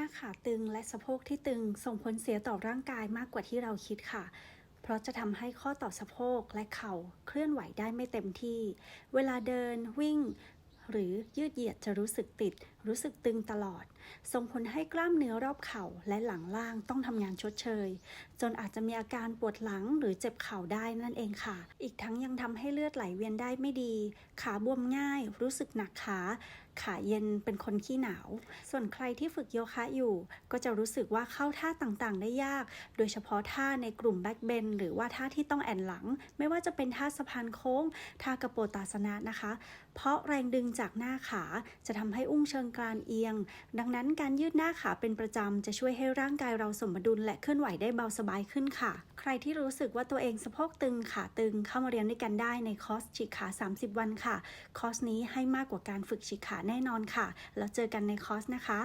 น้าขาตึงและสะโพกที่ตึงส่งผลเสียต่อร่างกายมากกว่าที่เราคิดค่ะ เพราะจะทำให้ข้อต่อสะโพกและเข่าเคลื่อนไหวได้ไม่เต็มที่ เวลาเดินวิ่ง หรือยืดเหยียดจะรู้สึกติด รู้สึกตึงตลอด ส่งผลให้กล้ามเนื้อรอบเข่าและหลังล่างต้องทำงานชดเชย จนอาจจะมีอาการปวดหลังหรือเจ็บเข่าได้นั่นเองค่ะ อีกทั้งยังทำให้เลือดไหลเวียนได้ไม่ดี ขาบวมง่าย รู้สึกหนักขา ขาเย็นเป็นคนขี้หนาว ส่วนใครที่ฝึกโยคะอยู่ ก็จะรู้สึกว่าเข้าท่าต่างๆ ได้ยาก โดยเฉพาะท่าในกลุ่มแบ็กเบนหรือว่าท่าที่ต้องแอนหลัง ไม่ว่าจะเป็นท่าสะพานโค้ง ท่ากระโปตาสนะนะคะ เพราะแรงดึงจากหน้าขาจะทำให้อุ้งเชิงกรานเอียง ดังนั้นการยืดหน้าขาเป็นประจำจะช่วยให้ร่างกายเราสมดุลและเคลื่อนไหวได้เบาสบายขึ้นค่ะ ใครที่รู้สึกว่าตัวเองสะโพกตึงขาตึงเข้ามาเรียนด้วยกันได้ในคอร์สฉีกขา 30 วันค่ะ คอร์สนี้ให้มากกว่าการฝึกฉีกขาแน่นอนค่ะ แล้วเจอกันในคอร์สนะคะ